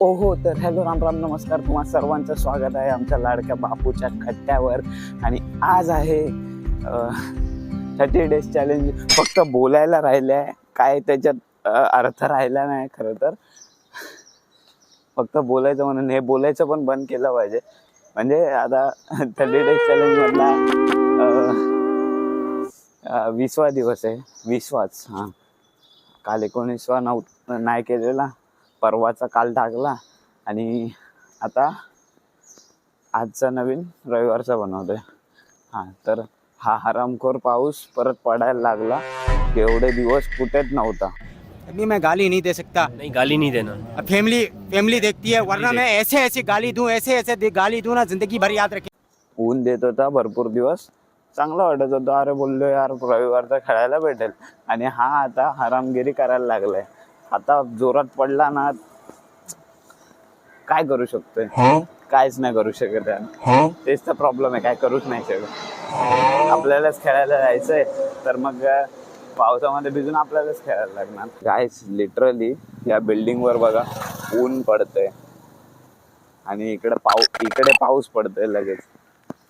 ओहो तर हॅलो राम राम नमस्कार. तुम्हा सर्वांचं स्वागत आहे आमच्या लाडक्या बापूच्या खट्ट्यावर आणि आज आहे थर्टी डेज चॅलेंज फक्त बोलायला राहिले आहे काय त्याच्यात अर्थ राहिला नाही खरं तर. फक्त बोलायचं म्हणून हे बोलायचं पण बंद केलं पाहिजे. म्हणजे आता थर्टी डेज चॅलेंजमधला विसवा दिवस आहे. विश्वास हां. काल एकोणीसवा नऊ नाही केलेला. परवाचा काल टाकला आणि आता आजचा नवीन रविवारचा बनवतोय. हां तर हा हरामखोर पाऊस परत पडायला लागला. एवढे दिवस कुठेच नव्हता. अभी मैं गाली नहीं दे सकता। नहीं गाली नहीं देना। अब फैमिली फैमिली देखती है वरना मैं ऐसे ऐसे गाली दूं ऐसे ऐसे दे- गाली दूं ना जिंदगी भर याद रखे। ऊन देत होता भरपूर दिवस. चांगलं वाटत होतं. अरे बोललो यार रविवारचा खेळायला भेटेल. आणि हा आता हरामगिरी करायला लागलाय. आता जोरात पडला ना काय करू शकतोय? काहीच नाही करू शकत यार तेच तर प्रॉब्लेम आहे काय करूच नाही शकत. आपल्यालाच खेळायला जायचंय तर मग पावसामध्ये भिजून आपल्यालाच खेळायला लागणार. गायच लिटरली या बिल्डिंग वर बघा ऊन पडतंय. आणि इकडे पाऊ इकडे पाऊस पडतोय लगेच.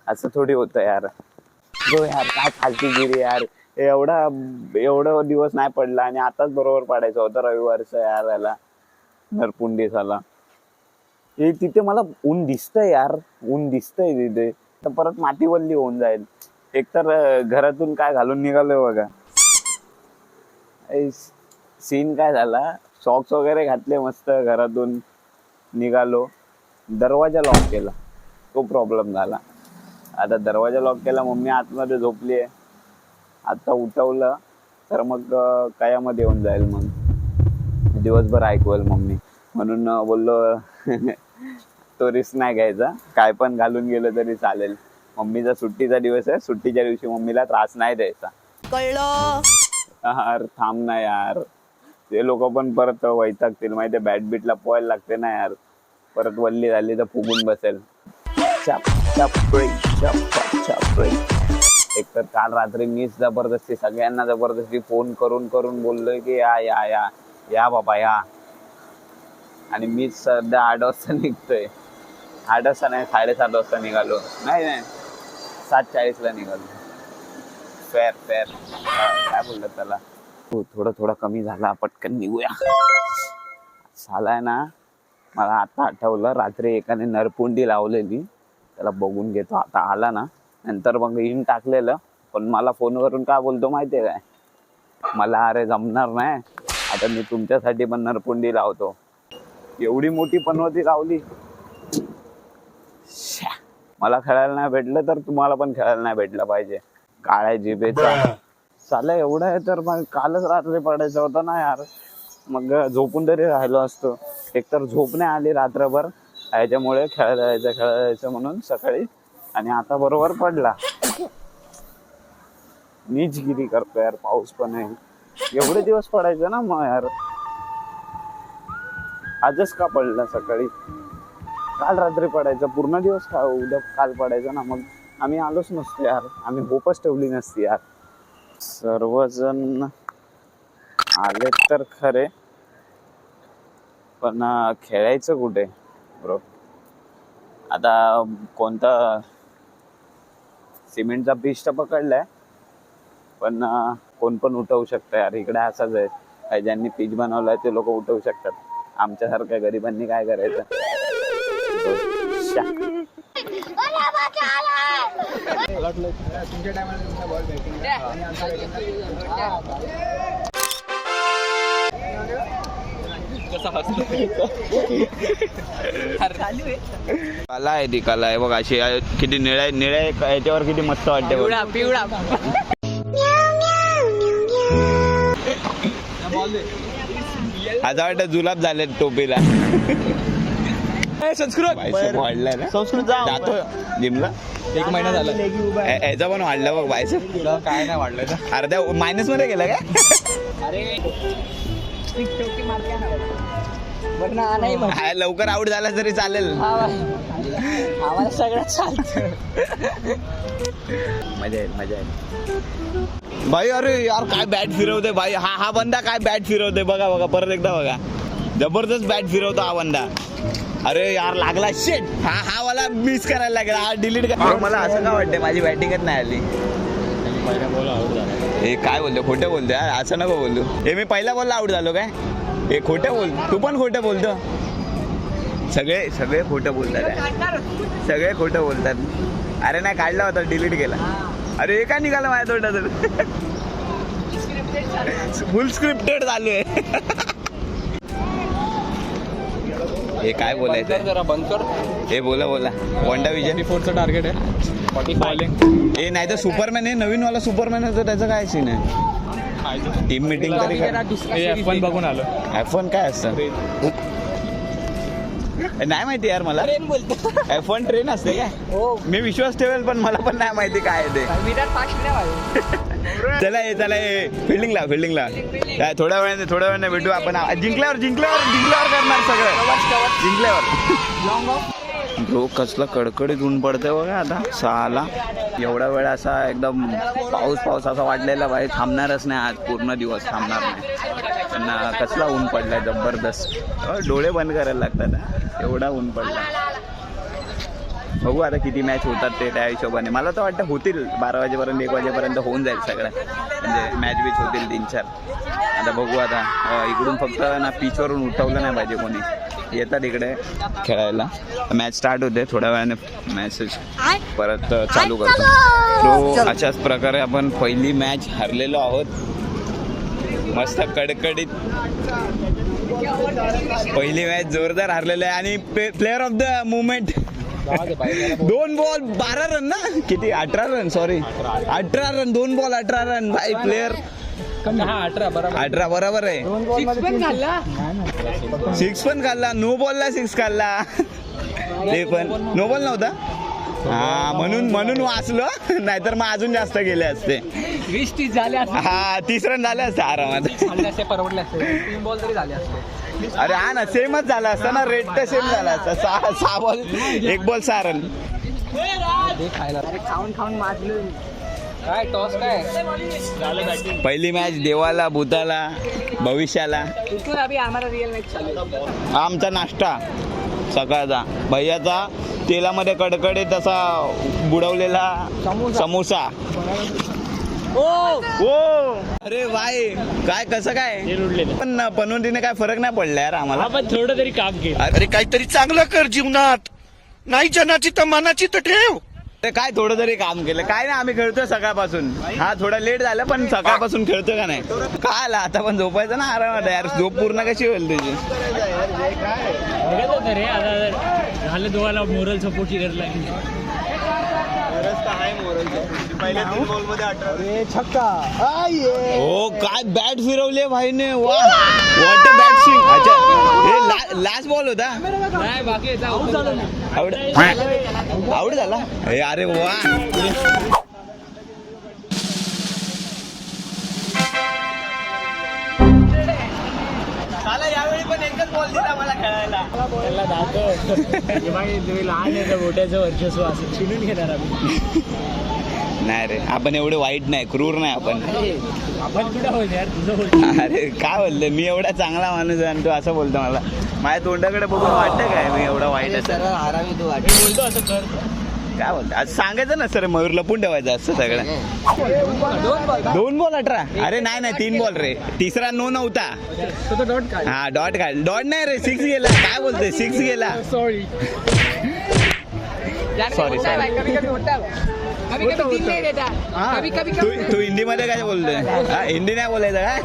असं थोडी होतं यार. हो यार काय फालतूगिरी यार. एवढा एवढा दिवस नाही पडला आणि आताच बरोबर पडायचं होतं रविवारचं यार याला नरपुंडी झाला हे तिथे मला ऊन दिसतंय यार ऊन दिसतंय तिथे. तर परत माती वल्ली होऊन जाईल. एकतर घरातून काय घालून निघालोय बघा. सीन काय झाला? सॉक्स वगैरे घातले मस्त घरातून. निघालो. दरवाजा लॉक केला. तो प्रॉब्लेम झाला. आता दरवाजा लॉक केला मम्मी आतमध्ये झोपली आहे आता उठवलं तर मग कायामध्ये येऊन जाईल मग. दिवसभर ऐकवेल मम्मी. म्हणून बोललो तो रिस्क नाही घ्यायचा. काय पण घालून गेलं तरी चालेल. मम्मीचा सुट्टीचा दिवस आहे. सुट्टीच्या दिवशी मम्मीला त्रास नाही द्यायचा. कळलं? यार थांब ना यार. ते लोक पण परत वैतागतील. माहिती बॅट बीटला पोहायला लागते ना यार. परत वल्ली झाली तर फुगून बसेल. चप चप. एक तर काल रात्री मीच जबरदस्ती सगळ्यांना जबरदस्ती फोन करून करून बोललोय की या या या या बाबा या. आणि मीच सध्या आठ वाजता निघतोय. आठ वाजता नाही साडेसात वाजता निघालो. नाही नाही. सात चाळीसला निघालो. फेर फेर काय बोललं त्याला? हो थोडं थोडं कमी झाला पटकन निघूया. झालाय ना? मला आता आठवलं रात्री एकाने नरपुंडी लावलेली. त्याला बघून घेतो. आता आला ना? नंतर मग इन टाकलेलं. पण मला फोनवरून काय बोलतो माहितीये काय? मला अरे जमणार नाही. आता मी तुमच्यासाठी पण नरपुंडी लावतो. एवढी मोठी पनवती लावली. मला खेळायला नाही भेटलं तर तुम्हाला पण खेळायला नाही भेटलं पाहिजे. काळ्या जिभेचा. चालेल एवढं आहे तर मग कालच रात्री पडायचं होतं ना यार. मग झोपून तरी राहिलो असतो. एकतर झोप नाही आली रात्रभर. याच्यामुळे खेळायला जायचं खेळायला जायचं म्हणून सकाळी आणि आता बरोबर पडला. नीचगिरी करतो यार पाऊस पण आहे. एवढे दिवस पडायचं ना मग यार. आजच का पडला सकाळी? काल रात्री पडायचं पूर्ण दिवस का उद्या काल पडायचं ना मग? आम्ही आलोच नसतो यार. आम्ही होपच ठेवली नसती यार. सर्वजण आले तर खरे पण खेळायचं कुठे ब्रो आता कोणता सिमेंटचा पिस्ट पकडलाय. पण कोण पण उठवू शकतं यार. इकडे असंच आहे. ज्यांनी पीच बनवलाय ते लोक उठवू शकतात. आमच्यासारख्या गरिबांनी काय करायचं? श्या. कला आहे ती कला आहे. बघ अशी आहे, किती निळ्या निळ्या याच्यावर किती मस्त वाटते बघ. पिवळा आता वाटतं जुलाब झाले टोपीला. संस्कृत. वाढलाय ना. संस्कृत जातो. जिमला? एक महिना झाला. ए- याचा पण वाढला बघ बायसेप काय नाही वाढलं अर्ध्या मायनसमध्ये गेला काय हा, लवकर आउट झाला तरी चालेल. आम्हाला सगळं चालतं मजा येईल मजा येईल. भाई अरे यार काय बॅट फिरवते भाई. हा हा बंदा काय बॅट फिरवते बघा बघा परत एकदा बघा. जबरदस्त बॅट फिरवतो हा बंदा. अरे यार लागला. शेट हा हा मला मिस करायला लागला. हा डिलीट कर. मला असं का वाटतंय माझी बॅटिंगच नाही आली. हे काय बोलतो? खोटं बोलतो यार. असं नको बोलू. हे मी पहिल्या बोलला आउट झालो काय? हे खोटं बोल. तू पण खोटं बोलतो. सगळे सगळे खोटं बोलतात सगळे खोटं बोलतात. अरे नाही काढला होता डिलीट केला. अरे हे काय निघालं माझ्या तोंडातून? फुल स्क्रिप्टेड चालू आहे. हे काय बोलायचं जरा बंद कर. हे बोला बोला. वंडा विजन फोरचं टार्गेट आहे. फॉर्टी बॉलिंग हे नाही तर सुपरमॅन हे नवीन वाला सुपरमॅन होतं त्याचं काय सीन आहे? टीम मिटिंग तरी एफ वन बघून आलो. एफ वन काय असतं? नाही माहिती यार मला. ट्रेन बोलतो. एफ वन ट्रेन असते काय? हो. मी विश्वास ठेवेल पण मला पण नाही माहिती काय आहे ते. विराट फास्ट नाही. चला ये चला ये. फिल्डिंगला फिल्डिंगला काय थोड्या वेळाने थोड्या वेळाने भेटू आपण. जिंकल्यावर जिंकल्यावर जिंकल्यावर करणार सगळं. जिंकल्यावर. ब्रो कसला कडकडीत ऊन पडतंय बघा आता. सहाला. एवढा वेळ असा एकदम पाऊस पाऊस असा वाटलेला भाई थांबणारच नाही आज. पूर्ण दिवस थांबणार नाही. त्यांना कसला ऊन पडलाय जबरदस्त. डोळे बंद करायला लागतात. एवढा ऊन पडला बघू आता किती मॅच होतात ते त्या हिशोबाने. मला तर वाटतं होतील. बारा वाजेपर्यंत एक वाजेपर्यंत होऊन जाईल सगळ्या म्हणजे मॅच बीच होतील तीन चार. आता बघू आता. इकडून फक्त ना पिचवरून उठवलं नाही पाहिजे कोणी. येतात इकडे खेळायला. मॅच स्टार्ट होते. थोड्या वेळाने मॅसेज परत चालू करतो. तो अशाच प्रकारे आपण पहिली मॅच हरलेलो आहोत. मस्त कडकडीत. पहिली मॅच जोरदार हरलेली आहे. आणि प्लेअर ऑफ द मुवमेंट दोन बॉल बारा रन ना? किती? अठरा रन सॉरी अठरा रन दोन बॉल अठरा रन. भाई प्लेअर अठरा बरोबर आहे. सिक्स पण खाल्ला? नो बॉलला सिक्स खाल्ला. ते पण. नो बॉल नव्हता? हा म्हणून म्हणून वाचलो. नाहीतर मग अजून जास्त गेले असते. वीस तीस झाले हा तीस रन झाले असते आरामात. परवडले असते. तीन बॉल तरी झाले असते. अरे हा ना सेमच झाला असता ना रेट तर सेम झाला असता. सहा सहा बॉल एक बॉल सारण खाऊन खाऊन माजलो काय टॉस काय पहिली मॅच देवाला भूताला भविष्याला. आमचा नाश्ता सकाळचा. भैयाचा तेलामध्ये कडकडीत तसा बुडवलेला समोसा. ओ! ओ! अरे वाय काय कसं काय? पण पनवतीने काय फरक नाही पडला यार आम्हाला. आपण थोडं तरी काम केलं. अरे काहीतरी चांगलं कर जीवनात. नाही जनाची तर मनाची तर ठेव. अरे काय थोडं तरी काम केलं. काय नाही आम्ही खेळतोय सकाळपासून. हा थोडा लेट झाला पण सकाळपासून खेळतोय का नाही? काय आला? आता पण झोपायचं ना आरामात यार. झोप पूर्ण कशी होईल तुझी? हो काय बॅट फिरवली भाईने. वा. वॉट अ बॅट स्विंग अच्छा. हे लास्ट बॉल होता. नाही बाकी आवड आवड झाला? अरे वा. मला खेळायला. त्याला दाखव. तुम्ही लहान आहे मोठ्याचं वर्चस्व असं चिडून घेणार आम्ही. नाही रे आपण एवढे वाईट नाही क्रूर नाही आपण. आपण अरे काय बोलले? मी एवढा चांगला माणूस आहे आणि तू असं बोलतो मला. माझ्या तोंडाकडे बघून वाटतं काय मी एवढा वाईट असं सरळ आरामी तू वाट. बोलतो असं कर. काय बोलतो? आज सांगायचं ना सर मयूर लपून ठेवायचं असतं सगळं. दोन बॉल अठरा? अरे नाही नाही तीन बॉल रे. तिसरा नो नव्हता. डॉट काय हा डॉट काढ. डॉट नाही रे सिक्स गेला. काय बोलतोय? सिक्स गेला. सॉरी सॉरी सॉरी तू हिंदी मध्ये काय बोलतोय? हिंदी नाही बोलायचं काय?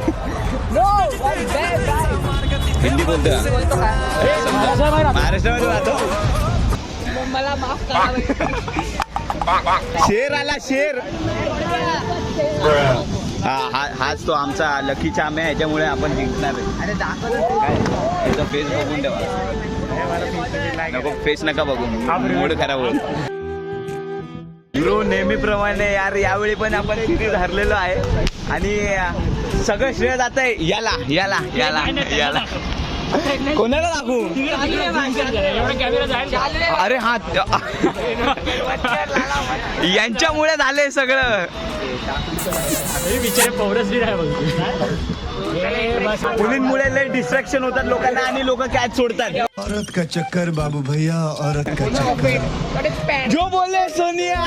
हिंदी बोलतोय. बोलतो महाराष्ट्रामध्ये राहतो मला माफ करा शेर आला शेर. हा हा हाच तो आमचा लकी चाम आहे याच्यामुळे आपण जिंकणार आहे. अरे दाखव काय? याचा फेस बघून ठेवा. नको फेस नका बघू. मूड खराब होईल. ब्रो नेहमीप्रमाणे यार यावेळी पण आपण सिरीज हरलेलो आहे. आणि सगळं श्रेय जात आहे याला याला याला याला. कोणाला दाखवू? अरे हा यांच्यामुळे झालंय सगळं. हे मुलींमुळे लय डिस्ट्रॅक्शन होतात लोकांना आणि लोक कॅच सोडतात. औरत का चक्कर बाबू भैया औरत का चक्कर? जो बोले सोनिया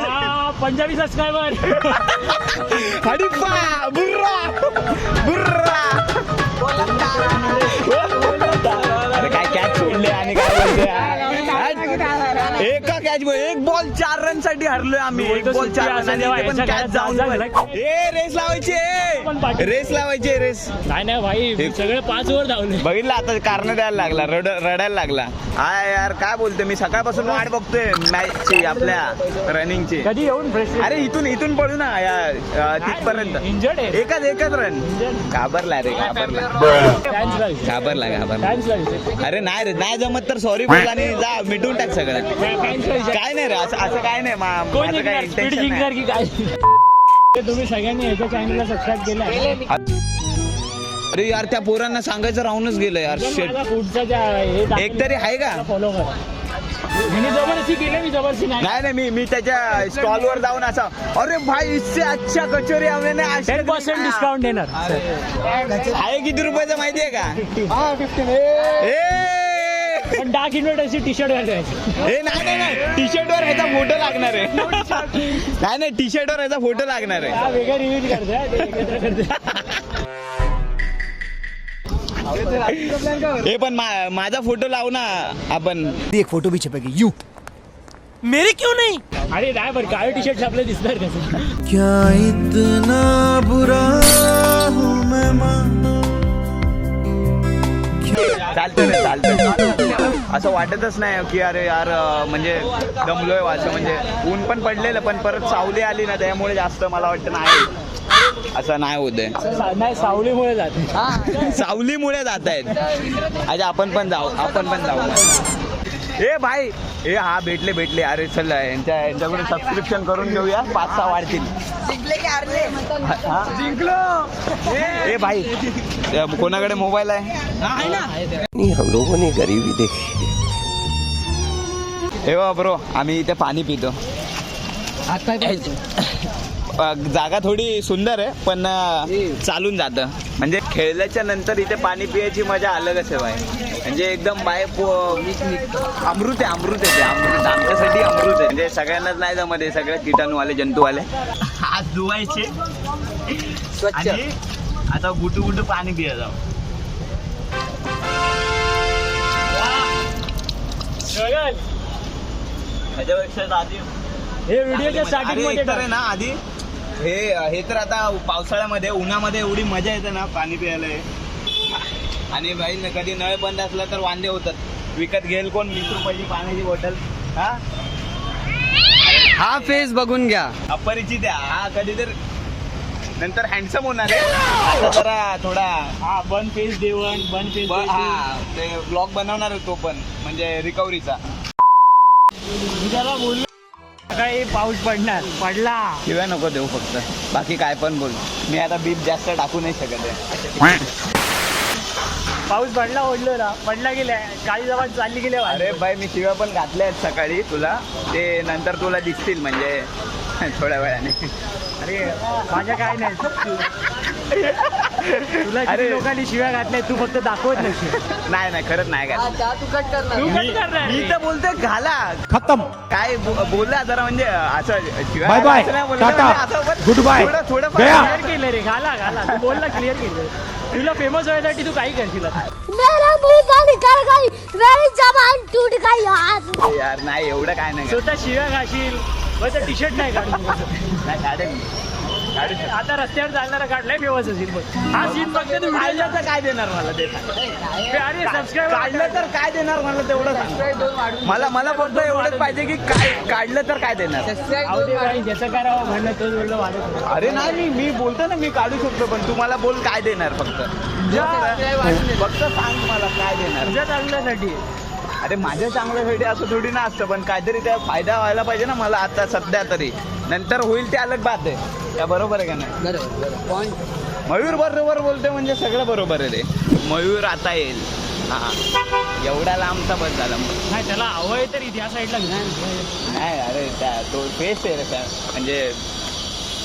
हा, पंजाबी सबस्क्रायबर हडिप्पा बुर्रा बुर्रा. अरे कॅच एक बॉल चार रनसाठी हरलोय आम्ही. एक बॉल चार रन तेव्हा पण कॅच जाऊन. झालं. ए रेस लावायची रेस लावायची रेस. नाही नाही भाई सगळे पाच वर धावले. बघितलं आता कारण द्यायला लागला रड रडायला लागला. हाय यार काय बोलते मी सकाळपासून वाट बघतोय मॅचची आपल्या रनिंगची. कधी येऊन फ्रेश अरे इथून इथून पळू ना या अ, तिथपर्यंत. इंजर्ड आहे? एकच एकच रन. घाबरला रे घाबरला. लागले घाबरला घाबरला. लागले अरे नाही रे नाही जमत तर सॉरी बोल आणि जा मिटून टाक सगळं. लागले काय नाही रे असं असं काय नाही मा- कोण माझं काय जिंकणार? स्पीड intention जिंकणार नाही. की काय? ते तुम्ही सगळ्यांनी चॅनलला सबस्क्राईब केलं अरे यार त्या पोरांना सांगायचं राहूनच गेलं यार शेट माझा पुढचा ज्या हे एक तरी आहे का? फॉलो करा मी जबरदस्ती केलं मी जबरदस्ती नाही. नाही नाही मी मी त्याच्या स्टॉल वर जाऊन असा अरे भाई इससे अच्छा कचोरी हमने आज तक टेन नहीं पर्सेंट खाया." डिस्काउंट देणार. आहे किती रुपयाचं माहितीये का? ए! पण डार्क इन्व्हर्टरची टी शर्ट घालायची ए नाही नाही नाही. टी शर्ट वर ह्याचा फोटो लागणार आहे. नाही नाही टी शर्ट वर ह्याचा फोटो लागणार आहे. हा वेगळा रिव्ह्यू करतोय हे पण मा- माझा फोटो लावू ना आपण. एक फोटो भी छपेगी यू मेरे क्यों नहीं? अरे नाही बरं काळे टी शर्ट आपले दिसणार कसं क्या इतना बुरा हूँ मैं माँ? चालतं रे चालतं असं वाटतच नाही की अरे यार म्हणजे दमलोय असं म्हणजे ऊन पण पडलेलं पण परत सावली आली ना त्यामुळे जास्त मला वाटतं नाही. असं नाही होत नाही सावलीमुळे जाते सावलीमुळे जात आहेत. आज आपण पण जाऊ आपण पण जाऊ. ए भाई ए हा भेटले भेटले. अरे चल यांच्या यांच्याकडे सबस्क्रिप्शन करून घेऊया. पाच सहा वाढतील. जिंकलो ए भाई कोणाकडे मोबाईल आहे? हम लोगों ने गरीबी देखी. ब्रो आम्ही इथे पाणी पितो. जागा थोडी सुंदर आहे पण चालून जातं. म्हणजे खेळल्याच्या नंतर इथे पाणी पियाची मजा अलगच आहे बाय म्हणजे एकदम बाय अमृत आहे अमृत आहे ते. अमृत आमच्यासाठी अमृत आहे. म्हणजे सगळ्यांनाच नाही जमत हे सगळे किटाणूवाले जंतूवाले. हात धुवायचे. आणि आता गुटू गुटू पाणी पिया जाऊ. त्याच्यापेक्षा आधी हे व्हिडिओच्या स्टार्टिंग अरे मध्ये एक तर ना आधी. हे हे तर आता पावसाळ्यामध्ये उन्हामध्ये एवढी मजा येते ना पाणी प्यायला. हे. आणि बाई न कधी नळ बंद असला तर वांदे होतात. विकत घेईल कोण? वीस रुपयाची पाण्याची बॉटल हा? हा फेस बघून घ्या. अपरिचित आहे. हा कधी तर नंतर हँडसम होणार आहे. आता जरा थोडा हा वन फेस देवण वन फेस ब- हा ते ब्लॉग बनवणार आहे तो पण म्हणजे रिकव्हरीचा मी त्याला बोललो काही पाऊस पडणार पडला. किंवा नको देऊ फक्त. बाकी काय पण बोल. मी आता बीप जास्त टाकू नाही शकत आहे. पाऊस पडला ओढलो ना. पडला गेल्या गाडी जवळ चालली गेल्या अरे बाई मी शिव्या पण घातल्या आहेत सकाळी तुला. ते नंतर तुला दिसतील म्हणजे थोड्या वेळाने. अरे माझ्या काय नाही. तुला अरे. लोकांनी शिव्या घातल्या तू फक्त दाखवत नाही नाही खरंच नाही का तू कट करणार तू मी कट करणार मी तर बोलतोय घाला. खत्म. काय बोलला जरा म्हणजे असं शिवाय टाटा. असं पण Goodbye. थोडं थोडं. क्लिअर केलं रे. घाला घाला. तू बोलला क्लिअर केलं. तुला फेमस व्हायसाठी तू काही करशील. मेरा मुंह का निकल गई मेरी जबान टूट गई यार यार नाही एवढं काय नाही स्वतः शिव्या घाशील बस टी शर्ट नाही काढू नाही, काढेन मी. काढू. आता रस्त्यावर चालणारा काढलाय फेमस असेल बघ. हा सीन फक्त तू काढलं तर काय देणार मला ते? सांग. अरे सबस्क्राईब काढलं तर काय देणार मला तेवढं सांग. मला मला फक्त एवढंच पाहिजे की काय काढलं तर काय देणार? ज्याचं करावं म्हणलं तोच बोललं वाढत अरे नाही मी मी बोलतो ना मी काढू शकतो पण तू मला बोल काय देणार फक्त? फक्त सांग मला काय देणार. तुझ्या चांगल्यासाठी. अरे माझ्या चांगल्यासाठी असं थोडी ना असतं पण काहीतरी त्या फायदा व्हायला पाहिजे ना मला आता सध्या तरी. नंतर होईल ते अलग बात आहे. त्या बरोबर आहे का नाही? मयूर बरोबर बोलते म्हणजे सगळं बरोबर आहे रे मयूर आता येईल. हा एवढा लांबचा बस झाला. मग नाही त्याला हवं आहे तर इथे या साईडला नाही? अरे त्या तो फेस आहे रे त्या. म्हणजे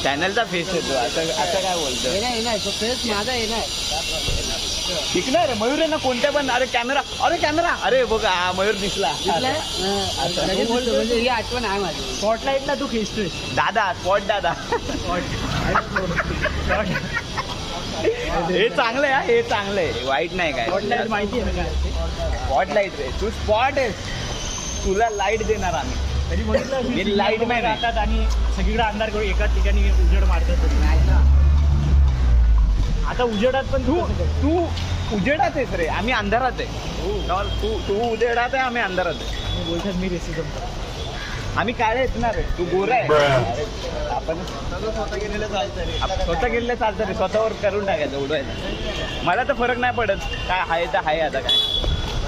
चॅनलचा फेस येतो असं असं काय बोलतो येणार. तो फेस माझा येणार. शिकणार रे मयूर आहे. ना कोणत्या पण अरे कॅमेरा अरे कॅमेरा. अरे बघ हा मयूर दिसला. म्हणजे ही आठवण आहे माझी. स्पॉटलाईटला तू खेचतोय. दादा स्पॉट दादा. हे चांगलं आहे हा, हे चांगलं आहे. वाईट नाही काय. स्पॉटलाईट माहिती आहे ना काय? स्पॉट लाइट रे. तू स्पॉट आहेस. तुला लाइट देणार आम्ही. तरी बघितलं मी मी light man आहे. राहतात आणि सगळीकडे अंधार करून एकाच ठिकाणी उजेड मारतात. आता उजेडात पण तू तू उजेडात आहेस रे. आम्ही अंधारात आहे. तर तू तू उजेडात आहे आम्ही अंधारात आहे. बोलतात मी रेसिझम आम्ही काळे आहेत ना रे. तू गोरा आहे. आपण स्वतः गेलेलं चालतं रे. स्वतः गेलेलं चालतं रे. स्वतःवर करून टाकायचं उडवायचं. मला तर फरक नाही पडत. काय आहे तर आहे आता काय.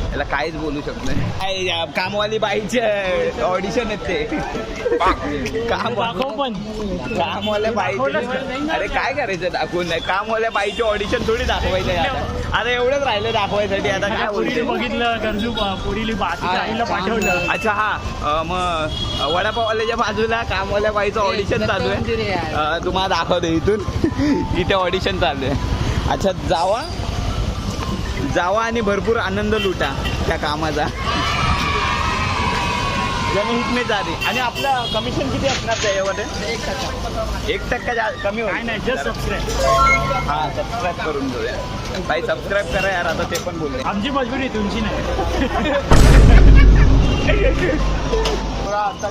त्याला काहीच बोलू शकत नाही. कामवाली बाईचे ऑडिशन आहेत ते. काम पण कामवाल्या बाईचे. अरे काय करायचं दाखवून नाही. कामवाल्या बाईचे ऑडिशन थोडी दाखवायचं आहे आता. आता एवढंच राहिलं दाखवायसाठी. आता काय बोलतो? बघितलं गरजू पोरीली आईला पाठवलं. अच्छा हा. मग वडापाववाल्याच्या बाजूला कामवाल्या बाईचं ऑडिशन चालू आहे. तुम्हाला दाखवतो इथून. इथे ऑडिशन चालू आहे. अच्छा जावा. जावा आणि भरपूर आनंद लुटा त्या कामाचा. जनहित में जारी आणि आपलं कमिशन किती असणार त्याच्यामध्ये? एक टक्का जा- कमी काय होईल. नाही जस्ट सबस्क्राईब हा सबस्क्राईब करून घेऊया. बाई सबस्क्राईब करा यार आता ते पण बोलले. आमची मजबुरी तुमची नाही.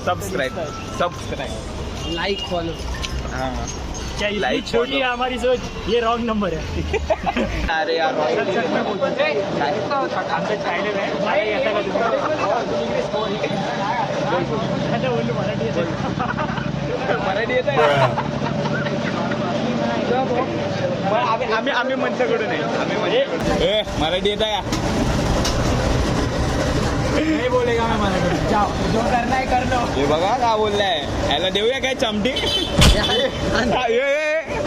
सबस्क्राईब सबस्क्राईब लाईक फॉलो हा. क्या इतनी छोटी. है हमारी सोच ये रॉन्ग नंबर है अरे यार आमचं channel आहे मला येतं का तुम्ही? आता बोललो मराठी येतं. मराठी येत आम्ही आम्ही आम्ही मंचाकडून आहे आम्ही मंचाकडून. ए मराठी येत का नाही बोलेगा मैं मराठी जाओ। जो करना है कर लो। हे बघा का बोललाय याला देऊया काय चमटी? हा, ये, ये.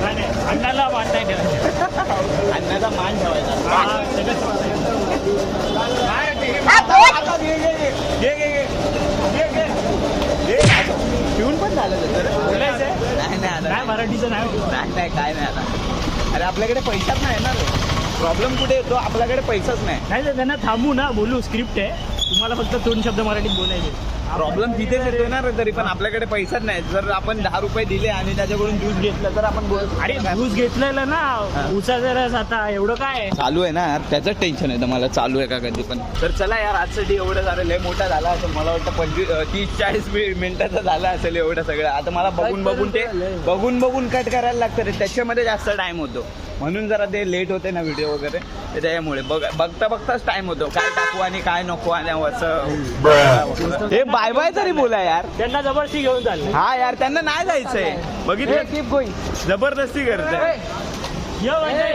नाही, ठेवायचं अन्नाचा मान ठेवायचा हा. पिऊन पण झालं त्याचं रे. बोलायचंय? नाही नाही आता नाही मराठीचं नाही. नाही नाही काय नाही आता. अरे आपल्याकडे पैसाच नाही ना प्रॉब्लेम कुठे येतो? आपल्याकडे पैसाच नाही. नाही तर त्यांना थांबू ना बोलू स्क्रिप्ट आहे. तुम्हाला फक्त दोन शब्द मराठीत बोलायचे प्रॉब्लेम तिथेच येतो ना रे तरी पण आपल्याकडे पैसाच नाही. जर आपण दहा रुपये दिले आणि त्याच्याकडून ज्यूस घेतलं तर आपण बोल अरे ऊस घेतलेलं ना. ऊसाचा रस आता एवढं काय? चालू आहे ना यार. त्याचंच टेन्शन आहे मला चालू आहे का कधी पण. तर चला यार आजसाठी एवढं झालं. लय मोठा झाला असेल. मला वाटतं पंचवीस तीस चाळीस मिनिटाचा झाला असेल एवढं सगळं. आता मला बघून बघून ते बघून बघून कट करायला लागतं रे. त्याच्यामध्ये जास्त टाइम होतो. म्हणून जरा ते लेट होते ना व्हिडिओ वगैरे. त्याच्यामुळे बघ बघता बघताच टाइम होतो. काय टाकू आणि काय नको आणि असं. हे बाय बाय तरी बोला यार त्यांना जबरदस्ती घेऊन चालले हा यार त्यांना नाही जायचंय बघितलं जबरदस्ती करते ये म्हणजे